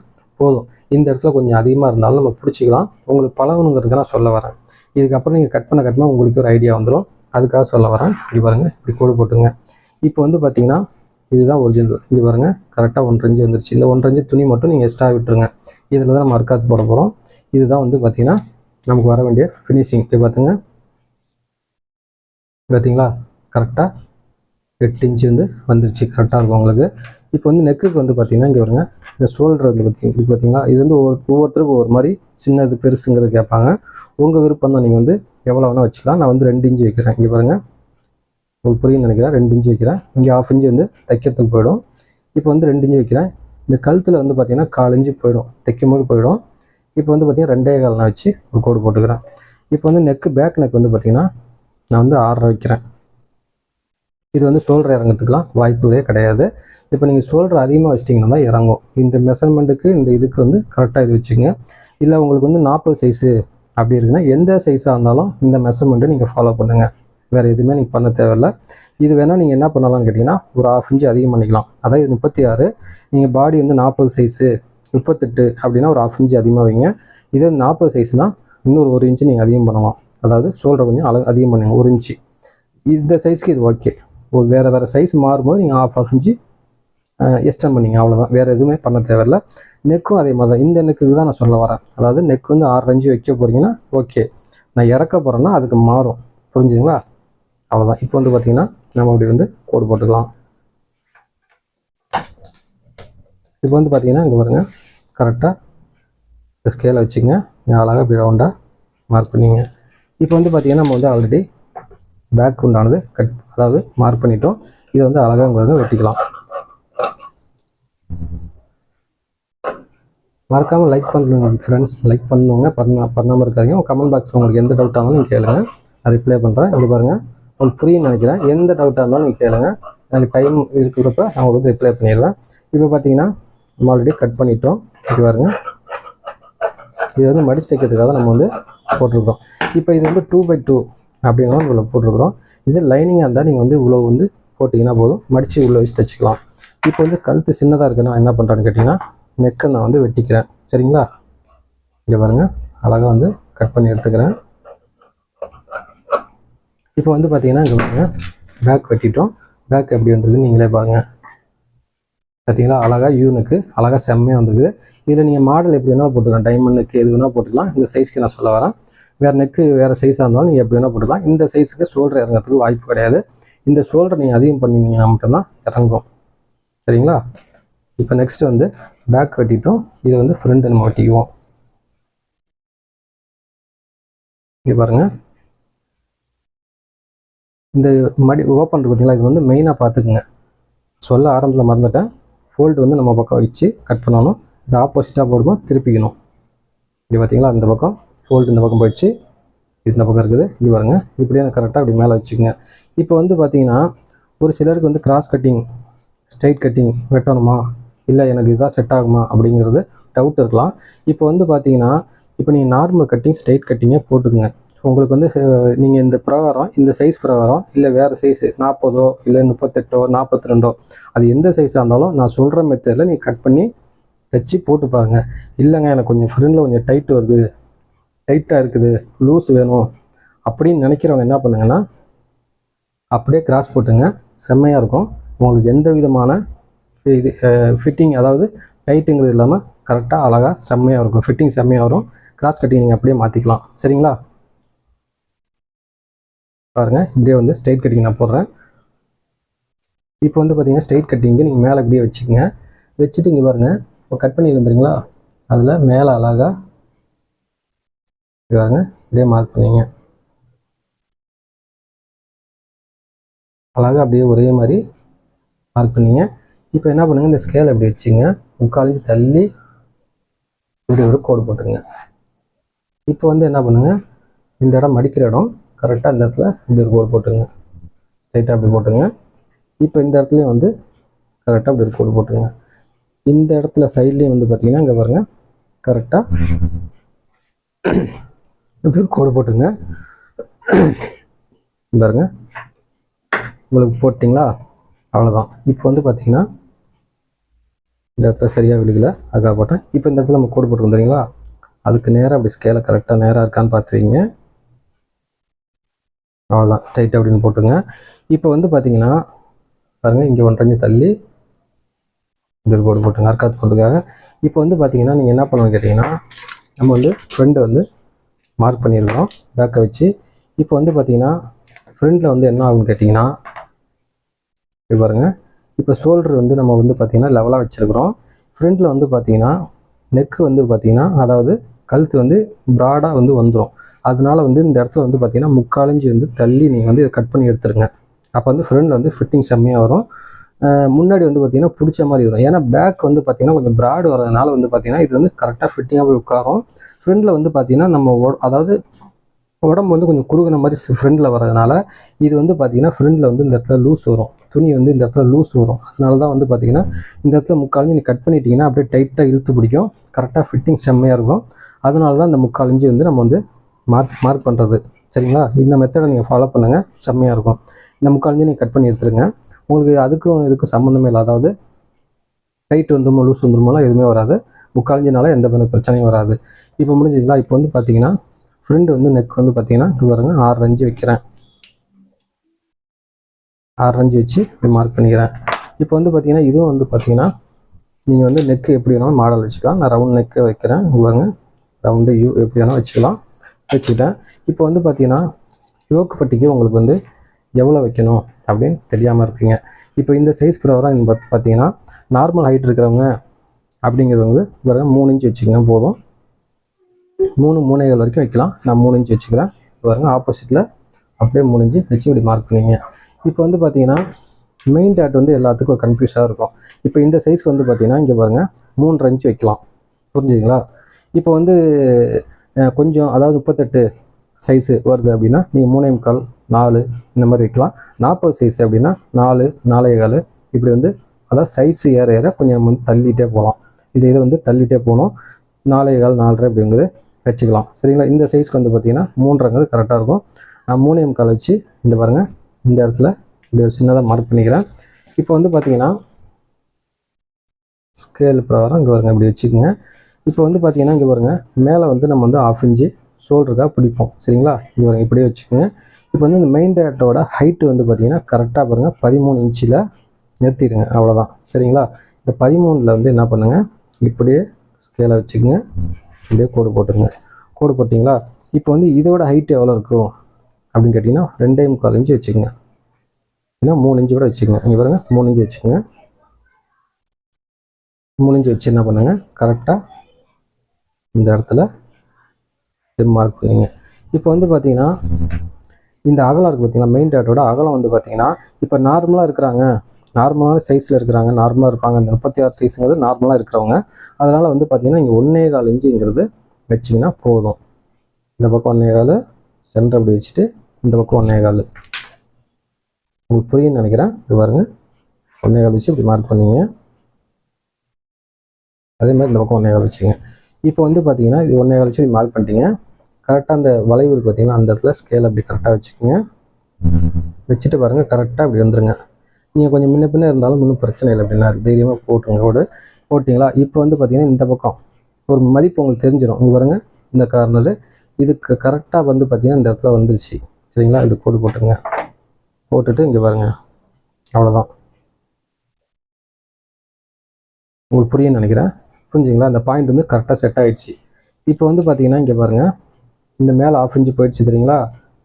போதும். இந்த இடத்துல கொஞ்சம் அதிகமாக இருந்தாலும் நம்ம பிடிச்சிக்கலாம். உங்களுக்கு பழகணுங்கிறதுக்கு நான் சொல்ல வரேன். இதுக்கப்புறம் நீங்கள் கட் பண்ண கட்டினா உங்களுக்கு ஒரு ஐடியா வந்துடும் அதுக்காக சொல்ல வரேன். இப்படி பாருங்கள் இப்படி கோடு போட்டுங்க. இப்போ வந்து பார்த்தீங்கன்னா இதுதான் ஒரிஜினல் இப்படி பாருங்கள் கரெக்டாக ஒன்றரை இஞ்சு வந்துருச்சு. இந்த ஒன்றரை இஞ்சு துணி மட்டும் நீங்கள் எக்ஸ்ட்ரா விட்டுருங்க. இதில் தான் நம்ம அர்க்காத்து போட போகிறோம் இதுதான் வந்து பார்த்திங்கன்னா நமக்கு வர வேண்டிய ஃபினிஷிங் இப்படி பார்த்துங்க பார்த்தீங்களா கரெக்டாக எட்டு இன்ச்சு வந்து வந்துருச்சு. கரெக்டாக இருக்கும் உங்களுக்கு. இப்போ வந்து நெக்குக்கு வந்து பார்த்தீங்கன்னா இங்கே வருங்க இந்த ஷோல்டர் வந்து பார்த்தீங்க இது பார்த்தீங்களா இது வந்து ஒவ்வொரு ஒவ்வொருத்தருக்கும் ஒவ்வொரு மாதிரி சின்னது பெருசுங்கிறது கேட்பாங்க. உங்கள் விருப்பம் தான் நீங்கள் வந்து எவ்வளோ வேணால் வச்சுக்கலாம். நான் வந்து ரெண்டு இன்ச்சு வைக்கிறேன். இங்கே பாருங்கள் உங்களுக்கு புரியும்னு நினைக்கிறேன். ரெண்டு இன்ச்சு வைக்கிறேன். இங்கே ஆஃப் இன்ச்சு வந்து தைக்கிறதுக்கு போயிடும். இப்போ வந்து ரெண்டு இன்ச்சு வைக்கிறேன். இந்த கழுத்தில் வந்து பார்த்திங்கன்னா கால் இன்ச்சு போயிடும். தைக்கும் போது போயிடும். இப்போ வந்து பார்த்திங்கன்னா ரெண்டே கால் நான் வச்சு ஒரு கோடு போட்டுக்கிறேன். இப்போ வந்து நெக்கு பேக் நெக் வந்து பார்த்திங்கன்னா நான் வந்து ஆறரை வைக்கிறேன். இது வந்து சோல்டர் இறங்கிறதுக்குலாம் வாய்ப்புகளே கிடையாது. இப்போ நீங்கள் சோல்டர் அதிகமாக வச்சிட்டிங்கன்னா தான் இறங்கும். இந்த மெஷர்மெண்ட்டுக்கு இந்த இதுக்கு வந்து கரெக்டாக இது வச்சுங்க இல்லை உங்களுக்கு வந்து நாற்பது சைஸு அப்படி இருக்குன்னா எந்த சைஸாக இருந்தாலும் இந்த மெஷர்மெண்ட்டை நீங்கள் ஃபாலோ பண்ணுங்கள் வேறு எதுவுமே நீங்கள் பண்ண தேவையில்ல. இது வேணால் நீங்கள் என்ன பண்ணலாம்னு கேட்டிங்கன்னா ஒரு ஆஃப் இன்ச்சு அதிகம் பண்ணிக்கலாம். அதாவது இது முப்பத்தி ஆறு. நீங்கள் பாடி வந்து நாற்பது சைஸு முப்பத்தெட்டு அப்படின்னா ஒரு ஆஃப் இன்ச்சு அதிகமாக வைங்க. இதே நாற்பது சைஸ்னால் இன்னொரு ஒரு இன்ச்சு நீங்கள் அதிகம் பண்ணலாம். அதாவது ஷோல்டர் கொஞ்சம் அளவு அதிகம் பண்ணுங்க. ஒரு இன்ச்சு இந்த சைஸ்க்கு இது ஓகே வேறு வேறு சைஸ் மாறும்போது நீங்கள் ஆஃப் ஆஃப் இன்ச்சு எக்ஸ்டெண்ட் பண்ணிங்க. அவ்வளோதான் வேறு எதுவுமே பண்ண தேவையில்ல. நெக்கும் அதே மாதிரி தான் இந்த நெக்குக்கு தான் நான் சொல்ல வரேன். அதாவது நெக் வந்து ஆறு இன்ச்சு வைக்க போகிறீங்கன்னா ஓகே நான் இறக்க போகிறேன்னா அதுக்கு மாறும். புரிஞ்சுங்களா அவ்வளோதான் இப்போ வந்து பார்த்திங்கன்னா நம்ம அப்படி வந்து கோடு போட்டுக்கலாம். இப்போ வந்து பார்த்தீங்கன்னா இங்கே பாருங்க. கரெக்டாக ஸ்கேலை வச்சுங்க. அழகாக இப்படி ரவுண்டாக மார்க் பண்ணிங்க. இப்போ வந்து பார்த்தீங்கன்னா நம்ம வந்து ஆல்ரெடி பேக் உண்டானது கட் அதாவது மார்க் பண்ணிட்டோம். இதை வந்து அழகாக உங்களுக்கு வெட்டிக்கலாம். மறக்காமல் லைக் பண்ணுங்க ஃப்ரெண்ட்ஸ் லைக் பண்ணுவாங்க பண்ண பண்ணாமல் இருக்காதிங்க. கமெண்ட் பாக்ஸ் உங்களுக்கு எந்த டவுட்டாக இருந்தாலும் நீங்கள் கேளுங்க. நான் ரிப்ளை பண்ணுறேன் இங்கே பாருங்கள் உங்களுக்கு ஃப்ரீன்னு நினைக்கிறேன். எந்த டவுட்டாக இருந்தாலும் நீங்கள் கேளுங்க. எனக்கு டைம் இருக்கிறப்ப நான் உங்களுக்கு ரிப்ளை பண்ணிடுவேன் இப்போ பார்த்தீங்கன்னா நம்ம ஆல்ரெடி கட் பண்ணிட்டோம். இது பாருங்க. இது வந்து மடிச்சு தைக்கிறதுக்காக நம்ம வந்து போட்டிருக்கிறோம். இப்போ இது வந்து டூ பை டூ அப்படின்னா இவ்வளோ போட்டிருக்கிறோம். இது லைனிங்காக இருந்தால் நீங்கள் வந்து இவ்வளோ வந்து போட்டிங்கன்னா போதும். மடித்து இவ்வளோ வச்சு தைச்சிக்கலாம். இப்போ வந்து கழுத்து சின்னதாக இருக்குன்னா என்ன பண்ணுறேன்னு கேட்டிங்கன்னா நெக்கை நான் வந்து வெட்டிக்கிறேன். சரிங்களா? இங்கே பாருங்கள் அழகாக வந்து கட் பண்ணி எடுத்துக்கிறேன். இப்போ வந்து பார்த்தீங்கன்னா இங்கே பாருங்கள் பேக் வெட்டிட்டோம். பேக் எப்படி வந்துருக்குன்னு நீங்களே பாருங்கள் பார்த்தீங்களா அழகாக யூனுக்கு அழகாக செம்மையாக வந்துருக்குது. இதில் நீங்கள் மாடல் எப்படி வேணாலும் போட்டுக்கலாம். டைமண்டுக்கு எது வேணால் போட்டுக்கலாம். இந்த சைஸ்க்கு நான் சொல்ல வரேன். வேறு நெக்கு வேறு சைஸாக இருந்தாலும் நீங்கள் எப்படி வேணால் போட்டுக்கலாம். இந்த சைஸுக்கு ஷோல்டர் இறங்கிறதுக்கு வாய்ப்பு கிடையாது. இந்த ஷோல்டர் நீங்கள் அதிகம் பண்ணிங்கன்னா மட்டும்தான் இறங்கும். சரிங்களா? இப்போ நெக்ஸ்ட் வந்து பேக் கட்டிட்டோம் இதை வந்து ஃப்ரண்ட் நம்ம ஒட்டிக்குவோம் இங்கே பாருங்கள் இந்த மடி ஓப்பன் இருக்கு பார்த்தீங்களா இது வந்து மெயினாக பார்த்துக்குங்க. சொல்ல ஆரம்பத்தில் மறந்துட்டேன். ஃபோல்டு வந்து நம்ம பக்கம் வச்சு கட் பண்ணணும். இது ஆப்போசிட்டாக போடுமோ திருப்பிக்கணும். இப்படி பார்த்தீங்களா இந்த பக்கம். ஃபோல்டு இந்த பக்கம் போயிடுச்சு. இந்த பக்கம் இருக்குது. இப்படி பாருங்க. இப்படியே கரெக்டாக அப்படி மேலே வச்சுக்கோங்க. இப்போ வந்து பார்த்தீங்கன்னா ஒரு சிலருக்கு வந்து கிராஸ் கட்டிங் ஸ்ட்ரைட் கட்டிங் வெட்டணுமா? இல்லை எனக்கு இதுதான் செட் ஆகுமா? அப்படிங்கிறது டவுட் இருக்கலாம். இப்போ வந்து பார்த்தீங்கன்னா இப்போ நீங்கள் நார்மல் கட்டிங் ஸ்ட்ரைட் கட்டிங்கே போட்டுக்குங்க. உங்களுக்கு வந்து நீங்கள் இந்த பிரகாரம் இந்த சைஸ் பிரகாரம் இல்லை வேறு சைஸு நாற்பதோ இல்லை முப்பத்தெட்டோ நாற்பத்தி ரெண்டோ அது எந்த சைஸாக இருந்தாலும் நான் சொல்கிற மெத்தடில் நீங்கள் கட் பண்ணி தைச்சி போட்டு பாருங்கள் இல்லைங்க எனக்கு கொஞ்சம் ஃப்ரெண்டில் கொஞ்சம் டைட் வருது. டைட்டாக இருக்குது லூஸ் வேணும் அப்படின்னு நினைக்கிறவங்க என்ன பண்ணுங்கன்னா அப்படியே கிராஸ் போட்டுங்க செம்மையாக இருக்கும். உங்களுக்கு எந்த விதமான இது ஃபிட்டிங் அதாவது டைட்டுங்கிறது இல்லாமல் கரெக்டாக அழகாக செம்மையாக இருக்கும். ஃபிட்டிங் செம்மையாக வரும். கிராஸ் கட்டிங் நீங்கள் அப்படியே மாற்றிக்கலாம் சரிங்களா? பாருங்கள் இப்படியே வந்து ஸ்ட்ரைட் கட்டிங் நான் போடுறேன். இப்போ வந்து பார்த்தீங்கன்னா ஸ்ட்ரைட் கட்டிங்கு நீங்கள் மேலே இப்படியே வச்சுக்கோங்க. வச்சுட்டு இங்கே பாருங்கள் இப்போ கட் பண்ணி இருந்துறீங்களா அதில் மேலே அழகாக பாருங்க இப்படியே மார்க் பண்ணிங்க. அழகாக அப்படியே ஒரே மாதிரி மார்க் பண்ணிங்க. இப்போ என்ன பண்ணுங்கள் இந்த ஸ்கேல் அப்படி வச்சுங்க. முக்கால் இன்ச்சு தள்ளி இப்படி ஒரு கோடு போட்டுருங்க. இப்போ வந்து என்ன பண்ணுங்கள் இந்த இடம் மடிக்கிற இடம் கரெக்டாக இந்த இடத்துல இப்படி ஒரு கோடு போட்டுருங்க. ஸ்ட்ரைட்டாக அப்படி போட்டுங்க இப்போ இந்த இடத்துலையும் வந்து கரெக்டாக அப்படி ஒரு கோடு போட்டுருங்க. இந்த இடத்துல சைட்லேயும் வந்து பார்த்திங்கன்னா இங்கே பாருங்கள் கரெக்டாக இப்படி கோடு போட்டுங்க. பாருங்க. உங்களுக்கு போட்டிங்களா? அவ்வளோதான் இப்போ வந்து பார்த்தீங்கன்னா இந்த இடத்துல சரியாக விழுகல அதுக்காக போட்டேன். இப்போ இந்த இடத்துல நம்ம கோடு போட்டு தெரியுங்களா? அதுக்கு நேராக அப்படி ஸ்கேலை கரெக்டாக நேராக இருக்கான்னு பார்த்து வைங்க. அவ்வளோதான் ஸ்ட்ரைட் அப்படின்னு போட்டுங்க. இப்போ வந்து பார்த்தீங்கன்னா பாருங்கள் இங்கே ஒன்றஞ்சு தள்ளி இப்படி கோடு போட்டுங்க அர்க்காத் போகிறதுக்காக இப்போ வந்து பார்த்தீங்கன்னா நீங்கள் என்ன பண்ணணும்னு கேட்டிங்கன்னா நம்ம வந்து ஃப்ரெண்டு வந்து மார்க் பண்ணியிருக்கிறோம். பேக்கை வச்சு. இப்போ வந்து பார்த்தீங்கன்னா ஃப்ரண்ட்டில் வந்து என்ன ஆகும்னு கேட்டிங்கன்னா இது பாருங்க. இப்போ ஷோல்டர் வந்து நம்ம வந்து பார்த்திங்கன்னா லெவலாக வச்சுருக்குறோம். ஃப்ரண்டில் வந்து பார்த்திங்கன்னா நெக்கு வந்து பார்த்திங்கன்னா அதாவது கழுத்து வந்து ப்ராடாக வந்து வந்துடும் அதனால வந்து இந்த இடத்துல வந்து பார்த்திங்கன்னா முக்காலஞ்சி வந்து தள்ளி நீங்கள் வந்து இதை கட் பண்ணி எடுத்துருங்க. அப்போ வந்து ஃப்ரண்டில் வந்து ஃபிட்டிங் செம்மையாக வரும். முன்னாடி வந்து பார்த்திங்கன்னா பிடிச்ச மாதிரி வரும். ஏன்னா பேக் வந்து பார்த்திங்கன்னா கொஞ்சம் ப்ராடு வரதுனால வந்து பார்த்திங்கன்னா இது வந்து கரெக்டாக ஃபிட்டிங்காக போய் உட்காரும். ஃப்ரண்டில் வந்து பார்த்திங்கன்னா நம்ம அதாவது உடம்பு வந்து கொஞ்சம் குறுகின மாதிரி ஃப்ரண்டில் வரதுனால இது வந்து பார்த்திங்கன்னா ஃப்ரண்டில் வந்து இந்த இடத்துல லூஸ் வரும். துணி வந்து இந்த இடத்துல லூஸ் வரும். அதனால தான் வந்து பார்த்திங்கன்னா இந்த இடத்துல முக்காலஞ்சி நீ கட் பண்ணிட்டீங்கன்னா அப்படியே டைட்டாக இழுத்து பிடிக்கும். கரெக்டாக ஃபிட்டிங் செம்மையாக இருக்கும். அதனால தான் இந்த முக்காலஞ்சி வந்து நம்ம வந்து மார்க் மார்க் பண்ணுறது சரிங்களா? இந்த மெத்தடை நீங்கள் ஃபாலோ பண்ணுங்கள் செம்மையாக இருக்கும். இந்த முக்காலஞ்சி நீங்கள் கட் பண்ணி எடுத்துருங்க. உங்களுக்கு அதுக்கும் இதுக்கும் சம்மந்தமே இல்லை. அதாவது டைட் வந்துருமோ லூஸ் வந்துருமோலாம் எதுவுமே வராது. முக்காலஞ்சினால எந்த பிரச்சனையும் வராது. இப்போ முடிஞ்சுங்களா இப்போ வந்து பார்த்தீங்கன்னா ஃப்ரெண்டு வந்து நெக் வந்து பார்த்தீங்கன்னா இங்க பாருங்க ஆறு அஞ்சு வைக்கிறேன். ஆறு அஞ்சு வச்சு இப்படி மார்க் பண்ணிக்கிறேன். இப்போ வந்து பார்த்தீங்கன்னா இதுவும் வந்து பார்த்தீங்கன்னா நீங்கள் வந்து நெக்கு எப்படி வேணாலும் மாடல் வச்சுக்கலாம். நான் ரவுண்ட் நெக்கை வைக்கிறேன். இங்க பாருங்க ரவுண்டு யூ எப்படி வேணால் வச்சுக்கலாம். வச்சுக்கிட்டேன். இப்போ வந்து பார்த்தீங்கன்னா யோக்கு பட்டிக்கு உங்களுக்கு வந்து எவ்வளோ வைக்கணும் அப்படின்னு தெரியாமல் இருக்கீங்க இப்போ இந்த சைஸ் பிரகாரம் இந்த பார்த்தீங்கன்னா நார்மல் ஹைட் இருக்கிறவங்க அப்படிங்கிறவங்க பாருங்க மூணு இன்ச் வச்சுக்கங்க போதும். மூணு மூணைகள் வரைக்கும் வைக்கலாம். நான் மூணு இன்ச் வச்சுக்கிறேன். பாருங்க ஆப்போசிட்டில் அப்படியே மூணு இன்ச்சு வச்சு இப்படி மார்க் பண்ணிங்க இப்போ வந்து பார்த்தீங்கன்னா மெயின் டேட் வந்து எல்லாத்துக்கும் ஒரு கன்ஃபியூஸாக இருக்கும். இப்போ இந்த சைஸ்க்கு வந்து பார்த்தீங்கன்னா இங்கே பாருங்கள் மூன்றரை இன்ச் வைக்கலாம். புரிஞ்சுங்களா இப்போ வந்து கொஞ்சம் அதாவது முப்பத்தெட்டு சைஸு வருது அப்படின்னா நீங்கள் மூணே முக்கால் நாலு இந்த மாதிரி வைக்கலாம் நாற்பது சைஸ் அப்படின்னா நாலு நாலே கால் இப்படி வந்து அதாவது சைஸ் ஏற ஏற கொஞ்சம் நம்ம வந்து தள்ளிகிட்டே போகலாம். இது இதை வந்து தள்ளிகிட்டே போகணும். நாலே கால் நாலரை அப்படிங்கிறது வச்சுக்கலாம். சரிங்களா? இந்த சைஸ்க்கு வந்து பார்த்தீங்கன்னா மூன்றரைங்கிறது கரெக்டாக இருக்கும். நான் மூணே முக்கால் வச்சு இந்த பாருங்கள் இந்த இடத்துல இப்படி ஒரு சின்னதாக மார்க் பண்ணிக்கிறேன். இப்போ வந்து பார்த்தீங்கன்னா ஸ்கேல் பிரகாரம் இங்கே வருங்க இப்படி வச்சுக்கோங்க. இப்போ வந்து பார்த்தீங்கன்னா இங்கே வருங்க மேலே வந்து நம்ம வந்து ஆஃப் இன்ச்சு ஷோல்டருக்காக பிடிப்போம். சரிங்களா? இங்கே வருங்க இப்படியே வச்சுக்கோங்க. இப்போ வந்து இந்த மெயின் டேட்டோட ஹைட்டு வந்து பார்த்தீங்கன்னா கரெக்டாக பாருங்கள் பதிமூணு இன்ச்சில் நிறுத்திடுங்க அவ்வளோதான் சரிங்களா? இந்த பதிமூணில் வந்து என்ன பண்ணுங்கள் இப்படியே ஸ்கேலை வச்சுக்கோங்க. இப்படியே கோடு போட்டுருங்க. கோடு போட்டிங்களா? இப்போ வந்து இதோட ஹைட் எவ்வளோ இருக்கும்? அப்படின்னு கேட்டிங்கன்னா ரெண்டே முக்கால் இன்ச்சு வச்சுக்கோங்க. இல்லைன்னா மூணு இன்ச்சு கூட வச்சுக்கோங்க. இங்கே பாருங்க மூணு இன்ச்சு வச்சுக்கோங்க. மூணு இன்ச்சு வச்சு என்ன பண்ணுங்க? கரெக்டாக இந்த இடத்துல மார்க் பண்ணிங்க. இப்போ வந்து பார்த்தீங்கன்னா இந்த அகலம் இருக்குது பார்த்தீங்கன்னா மெயின் டேட்டோட அகலம் வந்து பார்த்தீங்கன்னா இப்போ நார்மலாக இருக்கிறாங்க. நார்மலான சைஸில் இருக்கிறாங்க. நார்மலாக இருப்பாங்க. இந்த முப்பத்தி ஆறு சைஸுங்கிறது நார்மலாக இருக்கிறவங்க. அதனால் வந்து பார்த்தீங்கன்னா நீங்கள் ஒன்றே கால் இன்ச்சுங்கிறது வச்சிங்கன்னா போதும். இந்த பக்கம் ஒன்றே கால் சென்டர் அப்படி வச்சுட்டு இந்த பக்கம் ஒன்றே கால். உங்களுக்கு புரியுன்னு நினைக்கிறேன். இப்படி பாருங்கள் ஒன்றே கால் வச்சு இப்படி மார்க் பண்ணிங்க. அதே மாதிரி இந்த பக்கம் ஒன்றே கால் வச்சுங்க இப்போ வந்து பார்த்தீங்கன்னா இது ஒன்றே கால் வச்சு இப்படி மார்க் பண்ணிட்டீங்க. கரெக்டாக அந்த வளைவு இருக்குது பார்த்தீங்கன்னா அந்த இடத்துல ஸ்கேல் அப்படி கரெக்டாக வச்சுக்கோங்க. வச்சுட்டு பாருங்கள் கரெக்டாக அப்படி வந்துருங்க. நீங்கள் கொஞ்சம் முன்ன பின்ன இருந்தாலும் ஒன்றும் பிரச்சனை இல்லை அப்படின்னா தைரியமாக போட்டுருங்க. கூட போட்டிங்களா? இப்போ வந்து பார்த்திங்கன்னா இந்த பக்கம். ஒரு மதிப்பு உங்களுக்கு தெரிஞ்சிடும் இங்கே பாருங்க இந்த கார்னரு இதுக்கு கரெக்டாக வந்து பார்த்தீங்கன்னா இந்த இடத்துல வந்துருச்சு. சரிங்களா? இப்படி கோடு போட்டுங்க போட்டுட்டு இங்கே பாருங்க. அவ்வளோதான் உங்களுக்கு புரியும்னு நினைக்கிறேன். புரிஞ்சுங்களா? அந்த பாயிண்ட் வந்து கரெக்டாக செட் ஆகிடுச்சு இப்போ வந்து பார்த்திங்கன்னா இங்கே பாருங்கள் இந்த மேலே ஆஃப் இன்ச்சு போயிடுச்சு தெரியுங்களா?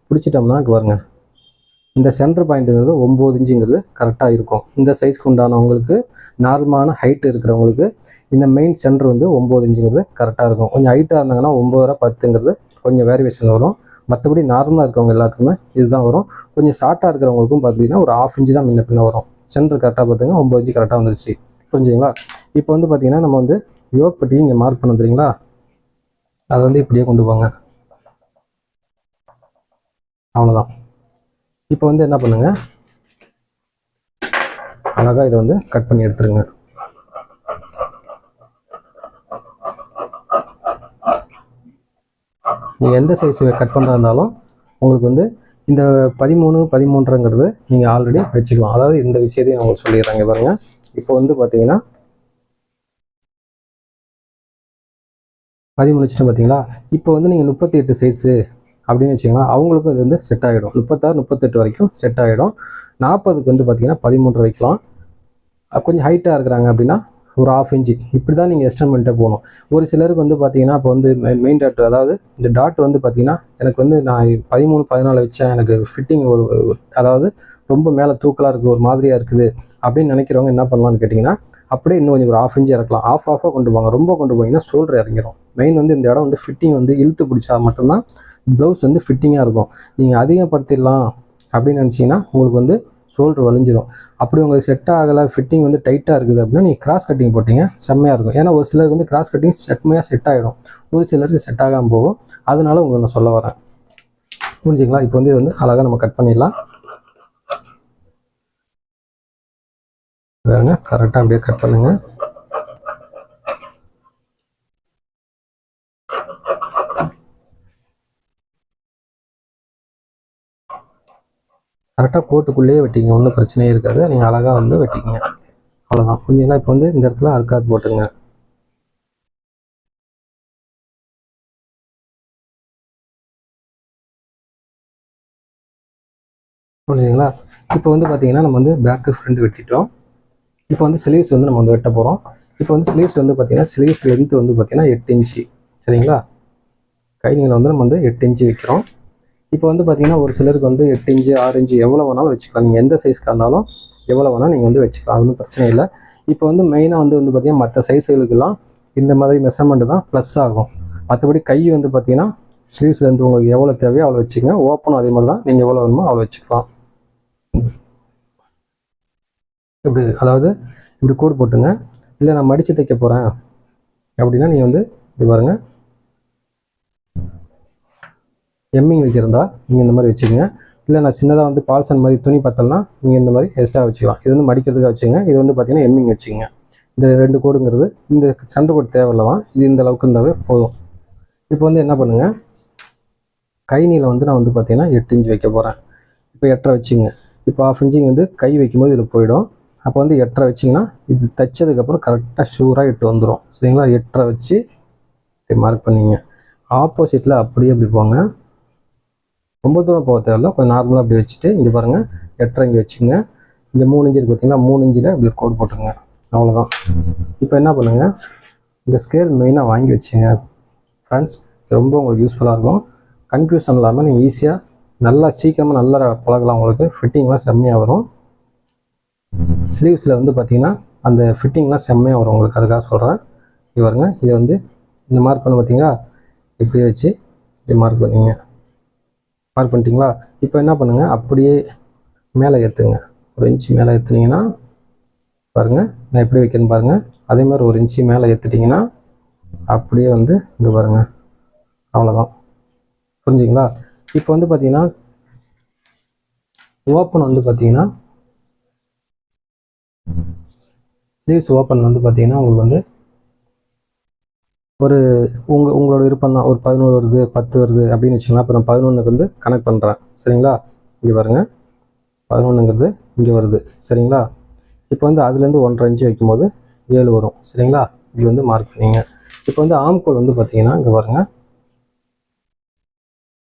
பிடிச்சிட்டோம்னா இங்கே இந்த சென்டர் பாயிண்ட்டுங்கிறது ஒம்பது இன்ச்சுங்கிறது கரெக்டாக இருக்கும். இந்த சைஸ்க்கு உண்டானவங்களுக்கு நார்மலான ஹைட் இருக்கிறவங்களுக்கு இந்த மெயின் சென்டர் வந்து ஒம்பது இன்ச்சுங்கிறது கரெக்டாக இருக்கும். கொஞ்சம் ஹைட்டாக இருந்தாங்கன்னா ஒம்பது பத்துங்கிறது கொஞ்சம் வேரியேஷன் வரும். மற்றபடி நார்மலாக இருக்கவங்க எல்லாத்துக்குமே இதுதான் வரும். கொஞ்சம் ஷார்ட்டாக இருக்கிறவங்களுக்கும் பார்த்தீங்கன்னா ஒரு ஆஃப் இன்ச்சு தான் முன்ன பின்ன வரும். சென்டர் கரெக்டாக பார்த்துங்க ஒம்பது இன்ச்சு கரெக்டாக வந்துருச்சு. புரிஞ்சுங்களா இப்போ வந்து பார்த்தீங்கன்னா நம்ம வந்து யோக் பட்டி இங்கே மார்க் பண்ண தெரியுங்களா? அதை வந்து இப்படியே கொண்டு போங்க. அவ்வளோதான் இப்போ வந்து என்ன பண்ணுங்க? அழகாக இதை வந்து கட் பண்ணி எடுத்துருங்க. நீங்கள் எந்த சைஸ் கட் பண்ணுறா இருந்தாலும் உங்களுக்கு வந்து இந்த பதிமூணு பதிமூன்றுங்கிறது நீங்கள் ஆல்ரெடி வச்சுக்கலாம். அதாவது இந்த விஷயத்தையும் உங்களுக்கு சொல்லிடுறாங்க பாருங்கள் இப்போ வந்து பார்த்தீங்கன்னா பதிமூணு வச்சுட்டு பார்த்தீங்களா இப்போ வந்து நீங்கள் முப்பத்தி எட்டு சைஸு அப்படின்னு வச்சிங்கன்னா அவங்களுக்கும் இது வந்து செட் ஆகிடும் முப்பத்தாறு முப்பத்தெட்டு வரைக்கும் செட் ஆகிடும் நாற்பதுக்கு வந்து பார்த்திங்கன்னா பதிமூன்று வைக்கலாம். கொஞ்சம் ஹைட்டாக இருக்கிறாங்க அப்படின்னா ஒரு ஆஃப் இன்ச்சு இப்படி தான் நீங்கள் எக்ஸ்டெண்ட் பண்ணிட்டே போகணும். ஒரு சிலருக்கு வந்து பார்த்தீங்கன்னா இப்போ வந்து மெயின் டாட் அதாவது இந்த டாட் வந்து பார்த்தீங்கன்னா எனக்கு வந்து நான் பதிமூணு பதினாலு வச்சேன். எனக்கு ஃபிட்டிங் ஒரு அதாவது ரொம்ப மேலே தூக்கலாக இருக்குது ஒரு மாதிரியாக இருக்குது அப்படின்னு நினைக்கிறவங்க என்ன பண்ணலாம்னு கேட்டிங்கன்னா அப்படியே இன்னும் கொஞ்சம் ஒரு ஆஃப் இன்ச்சு இறக்கலாம். ஆஃப் ஆஃபாக கொண்டு போவாங்க. ரொம்ப கொண்டு போனீங்கன்னா ஷோல்டர் இறங்கிடும் மெயின் வந்து இந்த இடம் வந்து ஃபிட்டிங் வந்து இழுத்து பிடிச்சா மட்டும்தான் ப்ளவுஸ் வந்து ஃபிட்டிங்காக இருக்கும். நீங்கள் அதிகப்படுத்திடலாம் அப்படின்னு நினச்சிங்கன்னா உங்களுக்கு வந்து ஷோல்டர் வலிஞ்சிரும். அப்படி உங்களுக்கு செட் ஆகலை ஃபிட்டிங் வந்து டைட்டாக இருக்குது அப்படின்னா நீங்கள் கிராஸ் கட்டிங் போட்டிங்க செம்மையாக இருக்கும். ஏன்னா ஒரு சிலருக்கு வந்து கிராஸ் கட்டிங் செம்மையாக செட் ஆகிடும் ஒரு சிலருக்கு செட் ஆகாமல் போகும். அதனால உங்களுக்கு நான் சொல்ல வரேன். புரிஞ்சுங்களா? இப்போ வந்து இது வந்து அழகாக நம்ம கட் பண்ணிடலாம். வேறுங்க கரெக்டாக அப்படியே கட் பண்ணுங்கள் கரெக்டாக கோட்டுக்குள்ளேயே வெட்டிங்க. ஒன்றும் பிரச்சனையே இருக்காது. நீங்கள் அழகாக வந்து வெட்டிக்கங்க அவ்வளோதான் புரிஞ்சுங்களா இப்போ வந்து இந்த இடத்துல அறுக்காது போட்டுங்க. புரிஞ்சுங்களா இப்போ வந்து பார்த்தீங்கன்னா நம்ம வந்து பேக்கு ஃப்ரண்ட் வெட்டிட்டோம். இப்போ வந்து ஸ்லீவ்ஸ் வந்து நம்ம வந்து வெட்ட போகிறோம் இப்போ வந்து ஸ்லீவ்ஸ் வந்து பார்த்தீங்கன்னா ஸ்லீவ்ஸ் லென்த் வந்து பார்த்தீங்கன்னா எட்டு இன்ச்சு. சரிங்களா? கை நீளம் வந்து நம்ம வந்து எட்டு இன்ச்சு வைக்கிறோம். இப்போ வந்து பார்த்தீங்கன்னா ஒரு சிலருக்கு வந்து எட்டு இன்ச்சு ஆறு இன்ச்சு எவ்வளோ வேணாலும் வச்சுக்கலாம். நீங்கள் எந்த சைஸ்க்காக இருந்தாலும் எவ்வளோ வேணால் நீங்கள் வந்து வச்சுக்கலாம். அது ஒன்றும் பிரச்சனை இல்லை. இப்போ வந்து மெயினாக வந்து வந்து பார்த்தீங்கன்னா மற்ற சைஸுகளுக்கெல்லாம் இந்த மாதிரி மெஷர்மெண்ட் தான் ப்ளஸ் ஆகும். மற்றபடி கை வந்து பார்த்தீங்கன்னா ஸ்லீவ்ஸ்லேருந்து உங்களுக்கு எவ்வளோ தேவையோ அவ்வளோ வச்சுக்கோங்க. ஓப்பனும் அதே மாதிரி தான் நீங்கள் எவ்வளோ வேணுமோ அவ்வளோ வச்சுக்கலாம். இப்படி அதாவது இப்படி கோடு போட்டுங்க. இல்லை நான் மடித்து தைக்க போகிறேன் அப்படின்னா நீங்கள் வந்து இப்படி பாருங்கள் எம்மிங் வைக்கிறதா நீங்கள் இந்த மாதிரி வச்சுக்கோங்க. இல்லை நான் சின்னதாக வந்து பால்சன் மாதிரி துணி பத்தலனா நீங்கள் இந்த மாதிரி எக்ஸ்ட்ரா வச்சுக்கலாம். இது வந்து மடிக்கிறதுக்காக வச்சுங்க இது வந்து பார்த்தீங்கன்னா எம்மிங் வச்சுக்கோங்க. இந்த ரெண்டு கோடுங்கிறது இந்த சண்டை கோடு தேவையில்ல தான் இது இந்த அளவுக்கு இருந்தாவே போதும். இப்போ வந்து என்ன பண்ணுங்கள் கை நீளம் வந்து நான் வந்து பார்த்தீங்கன்னா எட்டு இன்ச் வைக்க போகிறேன் இப்போ எட்டரை வச்சுங்க இப்போ ஆஃப் இன்ச்சிங் வந்து கை வைக்கும்போது இதில் போயிடும். அப்போ வந்து எட்டரை வச்சிங்கன்னா இது தைச்சதுக்கப்புறம் கரெக்டாக ஷூராக எட்டு வந்துடும் சரிங்களா? எட்டரை வச்சு இப்படி மார்க் பண்ணிங்க. ஆப்போசிட்டில் அப்படியே இப்படி போங்க. ரொம்ப தூரம் போக தேவையில்ல. கொஞ்சம் நார்மலாக அப்படி வச்சுட்டு இங்கே பாருங்கள் எட்டரை இங்கே வச்சுங்க இங்கே மூணு இன்ச்சு இருக்கு பார்த்தீங்கன்னா மூணு இன்ச்சில் இப்படி ஒரு கோடு போட்டுருங்க. அவ்வளோதான் இப்போ என்ன பண்ணுங்கள் இந்த ஸ்கேல் மெயினாக வாங்கி வச்சுங்க. ஃப்ரெண்ட்ஸ் ரொம்ப உங்களுக்கு யூஸ்ஃபுல்லாக இருக்கும். கன்ஃபியூஷன் இல்லாமல் நீங்கள் ஈஸியாக நல்லா சீக்கிரமாக நல்லா பழகலாம் உங்களுக்கு. ஃபிட்டிங்லாம் செம்மையாக வரும். ஸ்லீவ்ஸில் வந்து பார்த்தீங்கன்னா அந்த ஃபிட்டிங்லாம் செம்மையாக வரும் உங்களுக்கு. அதுக்காக சொல்கிறேன் இது வருங்க இதை வந்து இந்த மார்க் பண்ண பார்த்தீங்களா இப்படியே வச்சு இப்படி மார்க் பண்ணிங்க. மார்க் பண்ணிட்டீங்களா? இப்போ என்ன பண்ணுங்கள் அப்படியே மேலே ஏற்றுங்க ஒரு இன்ச்சு மேலே ஏற்றுனீங்கன்னா பாருங்கள் நான் எப்படி வைக்கிறேன்னு பாருங்கள் அதே மாதிரி ஒரு இன்ச்சு மேலே ஏற்றுட்டிங்கன்னா அப்படியே வந்து இங்கே பாருங்கள் அவ்வளோதான் புரிஞ்சுங்களா? இப்போ வந்து பார்த்தீங்கன்னா ஓப்பன் வந்து பார்த்தீங்கன்னா ஸ்லீவ்ஸ் ஓப்பன் வந்து பார்த்தீங்கன்னா உங்களுக்கு வந்து ஒரு உங்கள் உங்களோட விருப்பம் தான் ஒரு பதினோரு வருது பத்து வருது அப்படின்னு வச்சுக்கலாம் அப்புறம் பதினொன்றுக்கு வந்து கனெக்ட் பண்ணுறேன் சரிங்களா? இங்கே பாருங்க. பதினொன்றுங்கிறது இங்கே வருது. சரிங்களா? இப்போ வந்து அதுலேருந்து ஒன்றரை இன்ச்சு வைக்கும்போது ஏழு வரும். சரிங்களா? இங்கே வந்து மார்க் பண்ணிங்க. இப்போ வந்து ஆம்கோல் வந்து பார்த்தீங்கன்னா இங்கே பாருங்க.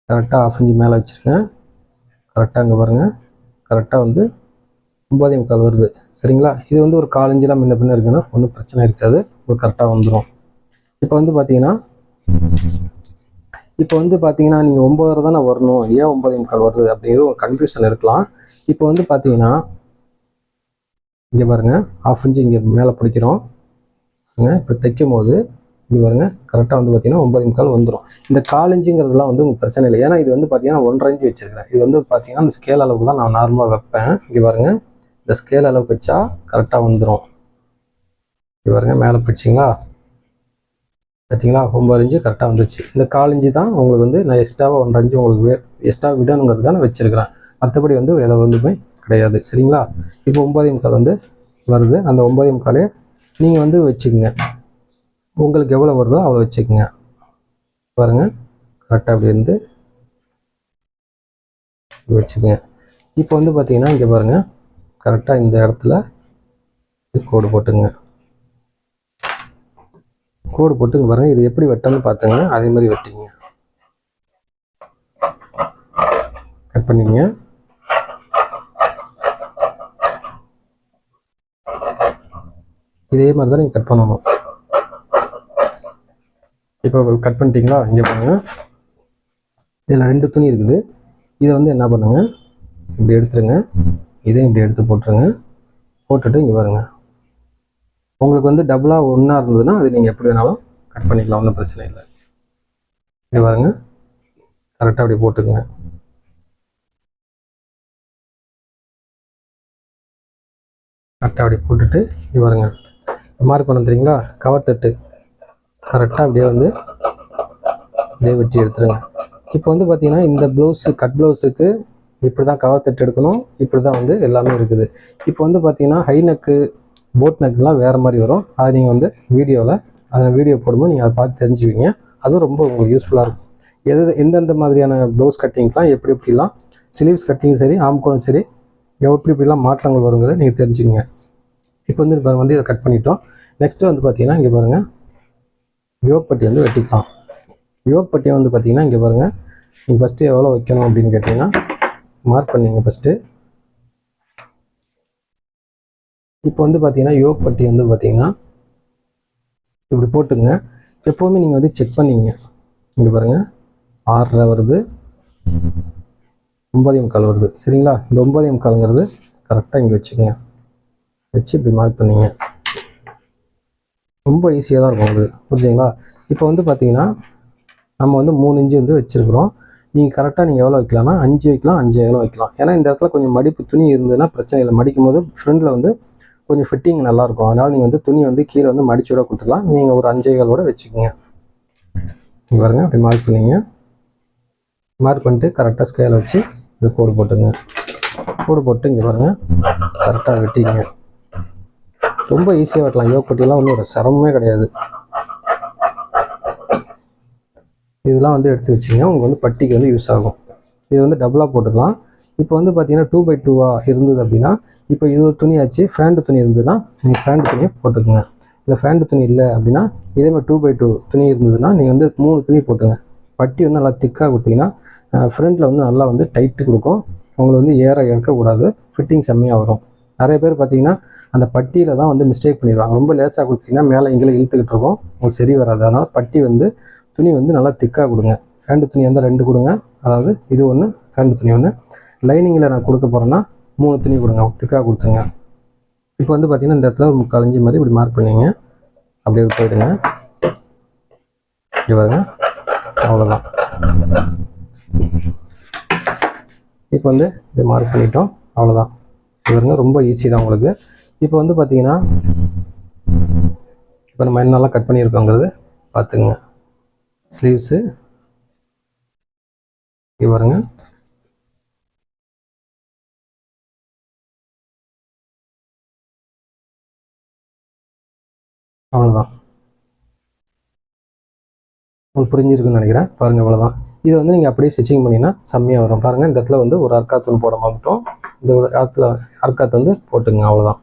கரெக்டாக ஆஃப் இன்ச்சு மேலே வச்சுருங்க. கரெக்டாக இங்கே பாருங்கள் கரெக்டாக வந்து ஒம்பதே முக்கால் வருது. சரிங்களா? இது வந்து ஒரு காலஞ்சிலாம் முன்ன பின்ன இருக்குன்னா ஒன்றும் பிரச்சனை இருக்காது. ஒரு கரெக்டாக வந்துடும் இப்போ வந்து பார்த்தீங்கன்னா இப்போ வந்து பார்த்தீங்கன்னா நீங்கள் ஒம்பதரை தானே வரணும். ஏன் ஒம்பதே முக்கால் வருது? அப்படிங்கிற ஒரு கன்ஃபியூஷன் இருக்கலாம். இப்போ வந்து பார்த்தீங்கன்னா இங்கே பாருங்கள் ஆஃப் இன்ச்சு இங்கே மேலே பிடிக்கிறோம். பாருங்க இப்போ தைக்கும் போது இங்கே பாருங்க கரெக்டாக வந்து பார்த்தீங்கன்னா ஒம்பது முக்கால் வந்துடும் இந்த காலஞ்சுங்கிறதுலாம் வந்து உங்களுக்கு பிரச்சனை இல்லை. ஏன்னா இது வந்து பார்த்தீங்கன்னா ஒன்றரை இன்ச்சு வச்சிருக்கிறேன். இது வந்து பார்த்தீங்கன்னா அந்த ஸ்கேல் அளவுக்கு தான் நான் நார்மலாக வைப்பேன். இங்கே பாருங்க இந்த ஸ்கேல் அளவுக்கு வச்சா கரெக்டாக வந்துடும் இங்கே பாருங்க மேலே பிடிச்சிங்களா? பார்த்தீங்களா? ஒம்பது இன்ச்சு கரெக்டாக வந்துச்சு இந்த கால் இன்ச்சு தான் உங்களுக்கு வந்து நான் எக்ஸ்ட்ராவாக ஒன்றரை இன்ச்சு உங்களுக்கு எக்ஸ்ட்ரா விடணுங்கிறதுக்கான நான் மற்றபடி வந்து எதை வந்துமே கிடையாது. சரிங்களா? இப்போ ஒம்பதே முக்கால் வந்து வருது. அந்த ஒம்பதே முக்காலே நீங்கள் வந்து வச்சுக்கோங்க. உங்களுக்கு எவ்வளோ வருதோ அவ்வளோ வச்சுக்கோங்க. பாருங்கள் கரெக்டாக அப்படி வந்து வச்சுக்கோங்க. இப்போ வந்து பார்த்தீங்கன்னா இங்கே பாருங்கள் கரெக்டாக இந்த இடத்துல கோடு போட்டுங்க கோடு போட்டுங்க பாருங்கள் இது எப்படி வெட்டணும்னு பார்த்துங்க அதே மாதிரி வெட்டிங்க. பண்ணிங்க. இதே மாதிரி தான் நீங்கள் கட் பண்ணணும். இப்போ கட் பண்ணிட்டீங்களா? இங்கே பாருங்க. இதில் ரெண்டு துணி இருக்குது. இதை வந்து என்ன பண்ணுங்க? இப்படி எடுத்துருங்க. இதையும் இப்படி எடுத்து போட்டுருங்க. போட்டுட்டு இங்கே பாருங்கள் உங்களுக்கு வந்து டபுளாக ஒன்றா இருந்ததுன்னா அது நீங்கள் எப்படி வேணாலும் கட் பண்ணிக்கலாம் ஒன்றும் பிரச்சனை இல்லை. இது பாருங்க. கரெக்டாக அப்படி போட்டுக்குங்க. கரெக்டாக அப்படி போட்டுட்டு இங்கே பாருங்க. மார்க் பண்ண தெரியுங்களா? கவர் தட்டு. கரெக்டாக அப்படியே வந்து அப்படியே வெட்டி எடுத்துருங்க. இப்போ வந்து பார்த்தீங்கன்னா இந்த ப்ளவுஸு கட் ப்ளவுஸுக்கு இப்படி தான் கவர் தட்டு எடுக்கணும். இப்படி தான் வந்து எல்லாமே இருக்குது. இப்போ வந்து பார்த்தீங்கன்னா ஹைநக்கு போட் நெக்லாம் வேறு மாதிரி வரும். அதை நீங்கள் வந்து வீடியோவில் அதில் வீடியோ போடும்போது நீங்கள் அதை பார்த்து தெரிஞ்சுக்குவீங்க. அதுவும் ரொம்ப உங்களுக்கு யூஸ்ஃபுல்லாக இருக்கும். எது எந்தெந்த மாதிரியான ப்ளவுஸ் கட்டிங்லாம் எப்படி எப்படிலாம் ஸ்லீவ்ஸ் கட்டிங் சரி ஆம்கோலும் சரி எப்படி எப்படிலாம் மாற்றங்கள் வருங்கிறத நீங்கள் தெரிஞ்சுக்கங்க. இப்போ வந்து இப்போ வந்து இதை கட் பண்ணிட்டோம். நெக்ஸ்ட்டு வந்து பார்த்தீங்கன்னா இங்கே பாருங்கள் யோக் பட்டி வந்து வெட்டிக்கலாம். யோக் பட்டியை வந்து பார்த்தீங்கன்னா இங்கே பாருங்கள் நீங்கள் ஃபஸ்ட்டு எவ்வளோ வைக்கணும் அப்படின்னு கேட்டிங்கன்னா மார்க் பண்ணிங்க ஃபஸ்ட்டு இப்போ வந்து பார்த்தீங்கன்னா யோக் பட்டி வந்து பார்த்தீங்கன்னா இப்படி போட்டுங்க எப்போவுமே நீங்கள் வந்து செக் பண்ணிங்க இங்கே பாருங்கள் ஆறரை வருது. ஒன்பதே முக்கால் வருது. சரிங்களா? இந்த ஒன்பதே முக்கால்ங்கிறது கரெக்டாக இங்கே வச்சுக்கோங்க. வச்சு இப்படி மார்க் பண்ணிங்க. ரொம்ப ஈஸியாக தான் இருக்கும் உங்களுக்கு புரிஞ்சுங்களா? இப்போ வந்து பார்த்தீங்கன்னா நம்ம வந்து மூணு இன்ச்சு வந்து வச்சுருக்குறோம். நீங்கள் கரெக்டாக நீங்கள் எவ்வளோ வைக்கலாம்னா அஞ்சு வைக்கலாம் அஞ்சு எவ்வளோ வைக்கலாம். ஏன்னா இந்த இடத்துல கொஞ்சம் மடிப்பு துணி இருந்ததுன்னா பிரச்சனை இல்லை. மடிக்கும் போது ஃப்ரெண்டில் வந்து கொஞ்சம் ஃபிட்டிங் நல்லாயிருக்கும். அதனால் நீங்கள் வந்து துணி வந்து கீழே வந்து மடிச்சு விட கொடுத்துக்கலாம் நீங்கள் ஒரு அஞ்சே காலோட வச்சுக்கோங்க. இங்கே பாருங்கள் அப்படி மார்க் பண்ணிங்க. மார்க் பண்ணிட்டு கரெக்டாக ஸ்கேல் வச்சு இப்படி கோடு போட்டுங்க. கோடு போட்டு இங்கே பாருங்கள் கரெக்டாக வெட்டிங்க ரொம்ப ஈஸியாக வெட்டலாம். யோகப்பட்டியெல்லாம் ஒன்றும் ஒரு சிரமமே கிடையாது. இதெல்லாம் வந்து எடுத்து வச்சிங்க உங்களுக்கு வந்து பட்டிக்கு வந்து யூஸ் ஆகும். இது வந்து டபுளாக போட்டுக்கலாம். இப்போ வந்து பார்த்தீங்கன்னா டூ பை டூவாக இருந்தது அப்படின்னா இப்போ இது ஒரு துணி ஆச்சு ஃபேண்டு துணி இருந்ததுன்னா நீங்கள் ஃபேண்டு துணியை போட்டுக்கோங்க. இல்லை ஃபேண்டு துணி இல்லை அப்படின்னா இதே மாதிரி டூ பை டூ துணி இருந்ததுன்னா நீங்கள் வந்து மூணு துணி போட்டுங்க. பட்டி வந்து நல்லா திக்காக கொடுத்தீங்கன்னா ஃப்ரண்ட்டில் வந்து நல்லா வந்து டைட்டு கொடுக்கும். உங்களை வந்து ஏற இறக்கக்கூடாது ஃபிட்டிங் செம்மையாக வரும். நிறைய பேர் பார்த்தீங்கன்னா அந்த பட்டியில் தான் வந்து மிஸ்டேக் பண்ணிடுவாங்க. ரொம்ப லேசாக கொடுத்தீங்கன்னா மேலே எங்கேயும் இழுத்துக்கிட்டு இருக்கும். உங்களுக்கு சரி வராது. அதனால் பட்டி வந்து துணி வந்து நல்லா திக்காக கொடுங்க. ஃபேண்டு துணி வந்து ரெண்டு கொடுங்க. அதாவது இது ஒன்று ஃபேண்டு துணி ஒன்று லைனிங்கில் நான் கொடுக்க போகிறேன்னா மூணு துணி கொடுங்க திக்காக கொடுத்துருங்க. இப்போ வந்து பார்த்தீங்கன்னா இந்த இடத்துல ஒரு முக்கால் இஞ்சி மாதிரி இப்படி மார்க் பண்ணிங்க. அப்படியே போயிடுங்க. இப்படி பாருங்க. அவ்வளோதான் இப்போ வந்து இது மார்க் பண்ணிட்டோம். அவ்வளோதான் இவருங்க ரொம்ப ஈஸி தான் உங்களுக்கு. இப்போ வந்து பார்த்தீங்கன்னா இப்போ நம்ம என்னெல்லாம் கட் பண்ணியிருக்கோங்கிறது பார்த்துங்க ஸ்லீவ்ஸு இது பாருங்க. அவ்வளோதான் உங்களுக்கு புரிஞ்சிருக்குன்னு நினைக்கிறேன். பாருங்கள் இவ்வளோதான் இதை வந்து நீங்கள் அப்படியே ஸ்டிச்சிங் பண்ணிங்கன்னா செம்மையாக வரும். பாருங்கள் இந்த இடத்துல வந்து ஒரு அர்க்காத்தூன் போட மாட்டோம் இந்த ஒரு இடத்துல அர்க்காத்து வந்து போட்டுங்க அவ்வளோதான்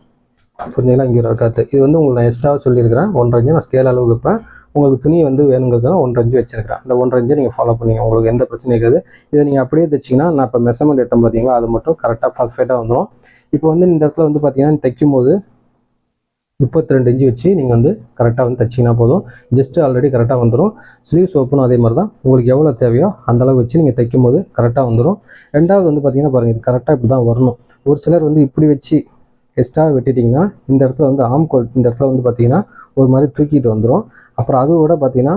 புரிஞ்சுங்களா இங்கே ஒரு அர்க்காத்து இது வந்து உங்களுக்கு நான் எக்ஸ்ட்ராவாக சொல்லியிருக்கிறேன். ஒன்றரை நான் ஸ்கேல் அளவு வைப்பேன். உங்களுக்கு துணி வந்து வேணுங்கிறதுனால ஒன்றரை இஞ்சு வச்சிருக்கிறேன். அந்த ஒன்றரை இன்ச்சு நீங்கள் ஃபாலோ பண்ணிங்க. உங்களுக்கு எந்த பிரச்சனையும் இருக்காது. இதை நீங்கள் அப்படியே தைச்சிங்கன்னா நான் இப்போ மெஷர்மெண்ட் எடுத்தேன் பார்த்தீங்களா அது மட்டும் கரெக்டாக பர்ஃபெக்டாக வந்துடும் இப்போ வந்து இந்த இடத்துல வந்து பார்த்தீங்கன்னா தைக்கும் போது முப்பத்தி ரெண்டு இன்ச்சு வச்சு நீங்கள் வந்து கரெக்டாக வந்து தைச்சிங்கன்னா போதும். ஜஸ்ட்டு ஆல்ரெடி கரெக்டாக வந்துடும் ஸ்லீவ்ஸ் ஓப்பனும் அதே மாதிரி தான் உங்களுக்கு எவ்வளோ தேவையோ அந்தளவு வச்சு நீங்கள் தைக்கும் போது கரெக்டாக வந்துடும் ரெண்டாவது வந்து பார்த்திங்கன்னா பாருங்கள் இது கரெக்டாக இப்படி தான் வரணும். ஒரு சிலர் வந்து இப்படி வச்சு எக்ஸ்ட்ரா வெட்டிட்டிங்கன்னா இந்த இடத்துல வந்து ஆம் கோல் இந்த இடத்துல வந்து பார்த்தீங்கன்னா ஒரு மாதிரி தூக்கிட்டு வந்துடும் அப்புறம் அதோட பார்த்தீங்கன்னா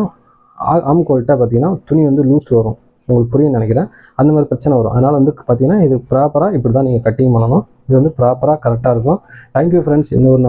ஆ- ஆம் கோல்ட்டாக பார்த்தீங்கன்னா துணி வந்து லூஸ் வரும். உங்களுக்கு புரியும் நினைக்கிறேன். அந்த மாதிரி பிரச்சனை வரும். அதனால் வந்து பார்த்தீங்கன்னா இது ப்ராப்பராக இப்படி தான் நீங்கள் கட்டிங் பண்ணணும். இது வந்து ப்ராப்பராக கரெக்டாக இருக்கும். தேங்க்யூ ஃப்ரெண்ட்ஸ் இன்னொரு